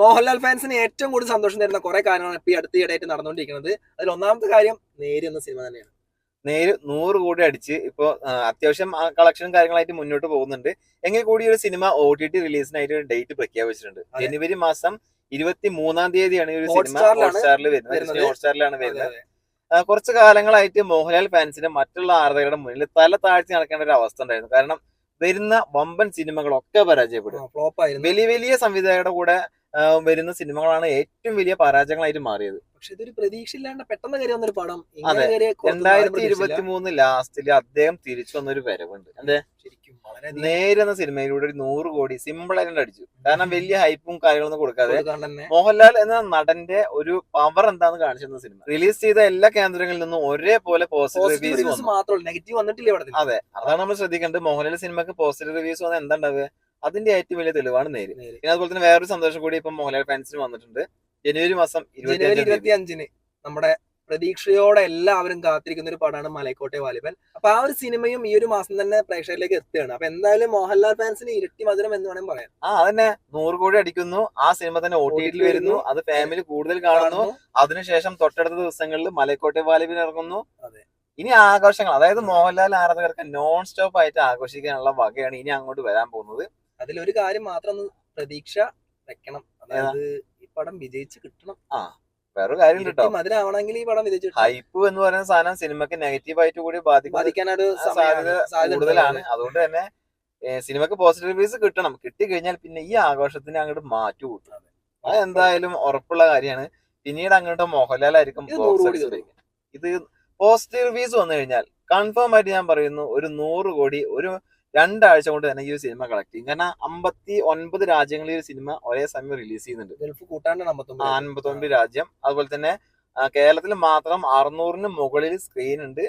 മോഹൻലാൽ ഫാൻസിന് ഏറ്റവും കൂടുതൽ സന്തോഷം തരുന്ന കുറെ കാര്യങ്ങളാണ് ഇപ്പൊ ഈ അടുത്ത ഈടായിട്ട് നടന്നുകൊണ്ടിരിക്കുന്നത്. അതിൽ ഒന്നാമത്തെ കാര്യം നേര് എന്ന സിനിമ തന്നെയാണ്. നേര് നൂറ് കോടി അടിച്ച് ഇപ്പൊ അത്യാവശ്യം കളക്ഷനും കാര്യങ്ങളായിട്ട് മുന്നോട്ട് പോകുന്നുണ്ട്. എങ്കിൽ കൂടി ഒരു സിനിമ ഒ ടി ടി റിലീസിനായിട്ട് ഒരു ഡേറ്റ് പ്രഖ്യാപിച്ചിട്ടുണ്ട്. ജനുവരി മാസം ഇരുപത്തി മൂന്നാം തീയതിയാണ് ഈ ഒരു സിനിമ ഹോട്ട്സ്റ്റാറിൽ വരുന്നത്. ഹോട്ട്സ്റ്റാറിലാണ് വരുന്നത്. കുറച്ച് കാലങ്ങളായിട്ട് മോഹൻലാൽ ഫാൻസിന് മറ്റുള്ള ആരാധകരുടെ മുന്നിൽ തല താഴ്ത്തി നടക്കേണ്ട ഒരു അവസ്ഥ ഉണ്ടായിരുന്നു. കാരണം വരുന്ന വമ്പൻ സിനിമകളൊക്കെ പരാജയപ്പെടും. വലിയ വലിയ സംവിധായകരുടെ കൂടെ വരുന്ന സിനിമകളാണ് ഏറ്റവും വലിയ പരാജയങ്ങളായിട്ട് മാറിയത്. പക്ഷെ ഇതൊരു പ്രതീക്ഷ ഇല്ലാണ്ട് പെട്ടെന്ന് കയറി വന്നൊരു പടം. അതെ. രണ്ടായിരത്തി ഇരുപത്തി. മൂന്ന് ലാസ്റ്റിൽ അദ്ദേഹം തിരിച്ചു വന്നൊരു വരവുണ്ട്. അതെ. നേരെന്ന സിനിമയിലൂടെ ഒരു നൂറ് കോടി സിമ്പിൾ ആയിട്ട് അടിച്ചു. കാരണം വലിയ ഹൈപ്പും കാര്യങ്ങളൊന്നും കൊടുക്കാതെ മോഹൻലാൽ എന്ന നടന്റെ ഒരു പവർ എന്താന്ന് കാണിച്ചിരുന്ന സിനിമ. റിലീസ് ചെയ്ത എല്ലാ കേന്ദ്രങ്ങളിൽ നിന്നും ഒരേപോലെ പോസിറ്റീവ് റിവ്യൂസ് നെഗറ്റീവ് വന്നിട്ടില്ല അതെ. അതാണ് നമ്മൾ ശ്രദ്ധിക്കേണ്ടത്. മോഹൻലാൽ സിനിമക്ക് പോസിറ്റീവ് റിവ്യൂസ് വന്ന എന്താ ഉണ്ടാവുക? അതിന്റെ ഏറ്റവും വലിയ തെളിവാണ് നേര്. പിന്നെ അതുപോലെ തന്നെ വേറൊരു സന്തോഷം കൂടി ഇപ്പം മോഹൻലാൽ ഫാൻസിന് വന്നിട്ടുണ്ട്. ജനുവരി മാസം ജനുവരി ഇരുപത്തി അഞ്ചിന് നമ്മുടെ പ്രതീക്ഷയോടെ എല്ലാവരും കാത്തിരിക്കുന്ന ഒരു പടമാണ് മലൈക്കോട്ടെ വാലിബൻ. അപ്പൊ ആ ഒരു സിനിമയും ഈ ഒരു മാസം തന്നെ പ്രേക്ഷകരിലേക്ക് എത്തുകയാണ്. അപ്പൊ എന്തായാലും മോഹൻലാൽ ഫാൻസിന് ഇരട്ടി മധുരം എന്ന് വേണമെങ്കിൽ പറയാം ആ അതന്നെ. നൂറ് കോടി അടിക്കുന്നു. ആ സിനിമ തന്നെ ഒ ടി ടിയിൽ വരുന്നു. അത് ഫാമിലി കൂടുതൽ കാണുന്നു. അതിനുശേഷം തൊട്ടടുത്ത ദിവസങ്ങളിൽ മലക്കോട്ടെ വാലിബൻ ഇറങ്ങുന്നു. അതെ. ഇനി ആഘോഷങ്ങൾ. അതായത് മോഹൻലാൽ ആരാധകർക്ക് നോൺ സ്റ്റോപ്പ് ആയിട്ട് ആഘോഷിക്കാനുള്ള വകയാണ് ഇനി അങ്ങോട്ട് വരാൻ പോകുന്നത്. അതിലൊരു കാര്യം മാത്രം ഒന്ന് പ്രതീക്ഷ വെക്കണം. അതായത് ഈ പടം വിജയിച്ച് കിട്ടണം. ആ വേറെ കാര്യം കേട്ടോ മധുരമാണെങ്കിൽ ഈ പടം വിജയിച്ചു ഹൈപ്പ് എന്ന് പറയുന്ന സാധനം സിനിമക്ക് നെഗറ്റീവ് ആയിട്ട് കൂടി ബാധിക്കാനൊരു സാധ്യത കൂടുതലാണ്. അതുകൊണ്ട് തന്നെ സിനിമക്ക് പോസിറ്റീവ് റിവ്യൂസ് കിട്ടണം. കിട്ടി കഴിഞ്ഞാൽ പിന്നെ ഈ ആഘോഷത്തിന് അങ്ങോട്ട് മാറ്റി കൂട്ടണം അത്. എന്തായാലും ഉറപ്പുള്ള കാര്യമാണ്. പിന്നീട് അങ്ങോട്ട് മോഹൻലാൽ ആയിരിക്കും. ഇത് പോസിറ്റീവ് റിവ്യൂസ് വന്നു കഴിഞ്ഞാൽ കൺഫേം ആയിട്ട് ഞാൻ പറയുന്നു ഒരു നൂറ് കോടി ഒരു രണ്ടാഴ്ച കൊണ്ട് തന്നെ ഈ ഒരു സിനിമ കളക്ട് ചെയ്യും. കാരണം അമ്പത്തി ഒൻപത് രാജ്യങ്ങളിൽ ഈ ഒരു സിനിമ ഒരേ സമയം റിലീസ് ചെയ്യുന്നുണ്ട്. ഗൾഫ് കൂട്ടാണ്ടാണ് അമ്പത്തൊമ്പത് അൻപത്തൊൻപത് രാജ്യം. അതുപോലെ തന്നെ കേരളത്തിൽ മാത്രം അറുന്നൂറിന് മുകളിൽ സ്ക്രീൻ ഉണ്ട്.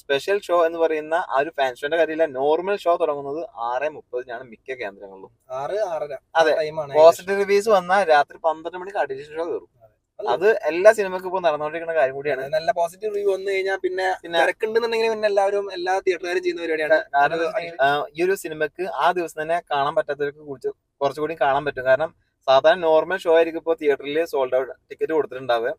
സ്പെഷ്യൽ ഷോ എന്ന് പറയുന്ന ആ ഒരു ഫാൻ ഷോന്റെ കാര്യമില്ല. നോർമൽ ഷോ തുടങ്ങുന്നത് ആറ് മുപ്പതിനാണ് മിക്ക കേന്ദ്രങ്ങളിലും. ആറ് ആറര അതെ. പോസിറ്റീവ് റിവ്യൂസ് വന്നാൽ രാത്രി പന്ത്രണ്ട് മണിക്ക് അഡീഷണൽ ഷോ കയറും. അത് എല്ലാ സിനിമക്കും ഇപ്പൊ നടന്നുകൊണ്ടിരിക്കുന്ന കാര്യം കൂടിയാണ്. നല്ല പോസിറ്റീവ് റിവ്യൂ വന്നു കഴിഞ്ഞാൽ പിന്നെ തിരക്കുണ്ടെന്നുണ്ടെങ്കിൽ പിന്നെ എല്ലാവരും എല്ലാ തിയേറ്ററുകാരും ചെയ്യുന്ന പരിപാടിയാണ്. കാരണം ഈ ഒരു സിനിമക്ക് ആ ദിവസം തന്നെ കാണാൻ പറ്റാത്തവർക്ക് കുറിച്ച് കുറച്ചുകൂടി കാണാൻ പറ്റും. കാരണം സാധാരണ നോർമൽ ഷോ ആയിരിക്കും ഇപ്പോൾ തിയേറ്ററിൽ സോൾഡ് ഔട്ട് ടിക്കറ്റ് കൊടുത്തിട്ടുണ്ടാവുക.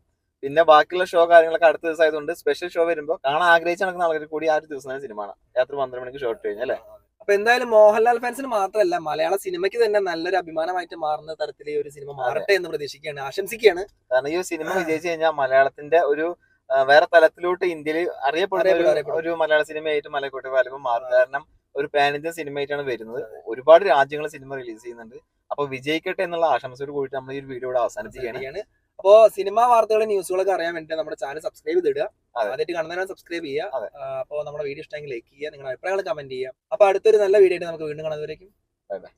പിന്നെ ബാക്കിയുള്ള ഷോ കാര്യങ്ങളൊക്കെ അടുത്ത ദിവസമായതുകൊണ്ട് സ്പെഷ്യൽ ഷോ വരുമ്പോൾ കാണാൻ ആഗ്രഹിച്ച് നടക്കുന്ന ആൾക്കാർ കൂടി ആ ഒരു ദിവസം തന്നെ സിനിമ കാണാം. രാത്രി പന്ത്രണ്ട് മണിക്ക് ഷോ ഇട്ട് കഴിഞ്ഞാൽ അല്ലേ? അപ്പൊ എന്തായാലും മോഹൻലാൽ ഫാൻസിന് മാത്രമല്ല മലയാള സിനിമയ്ക്ക് തന്നെ നല്ലൊരു അഭിമാനമായിട്ട് മാറുന്ന തരത്തിൽ ഈ ഒരു സിനിമ മാറട്ടെ എന്ന് പ്രതീക്ഷിക്കുകയാണ്. ആശംസിക്കുകയാണ്. കാരണം ഈ സിനിമ വിജയിച്ചു കഴിഞ്ഞാൽ മലയാളത്തിന്റെ ഒരു വേറെ തലത്തിലോട്ട് ഇന്ത്യയിൽ അറിയപ്പെടുന്ന ഒരു- മലയാള സിനിമയായിട്ട് മലക്കോട്ടെ വാലിബ് മാറും. കാരണം ഒരു പാൻ ഇന്ത്യൻ സിനിമയായിട്ടാണ് വരുന്നത്. ഒരുപാട് രാജ്യങ്ങൾ സിനിമ റിലീസ് ചെയ്യുന്നുണ്ട്. അപ്പൊ വിജയിക്കട്ടെ എന്നുള്ള ആശംസയോട് കൂടിയിട്ട് നമ്മൾ ഈ വീഡിയോ ഇവിടെ അവസാനിപ്പിക്കുകയാണ്. അപ്പോ സിനിമ വാർത്തകളും ന്യൂസുകളൊക്കെ അറിയാൻ വേണ്ടി നമ്മുടെ ചാനൽ സബ്സ്ക്രൈബ് ചെയ്തിടുക ഇടുക. ആദ്യമായിട്ട് കാണുന്നതിനാണ് സബ്സ്ക്രൈബ് ചെയ്യുക. അപ്പോ അപ്പോൾ നമ്മുടെ വീഡിയോ ഇഷ്ടമെങ്കിൽ ലൈക്ക് ചെയ്യുക നിങ്ങളുടെ അഭിപ്രായങ്ങൾ കമന്റ് ചെയ്യുക. അപ്പൊ അടുത്തൊരു നല്ല വീഡിയോ ആയിട്ട് നമുക്ക് വീണ്ടും കാണുന്നവരേക്കും ബൈ bye.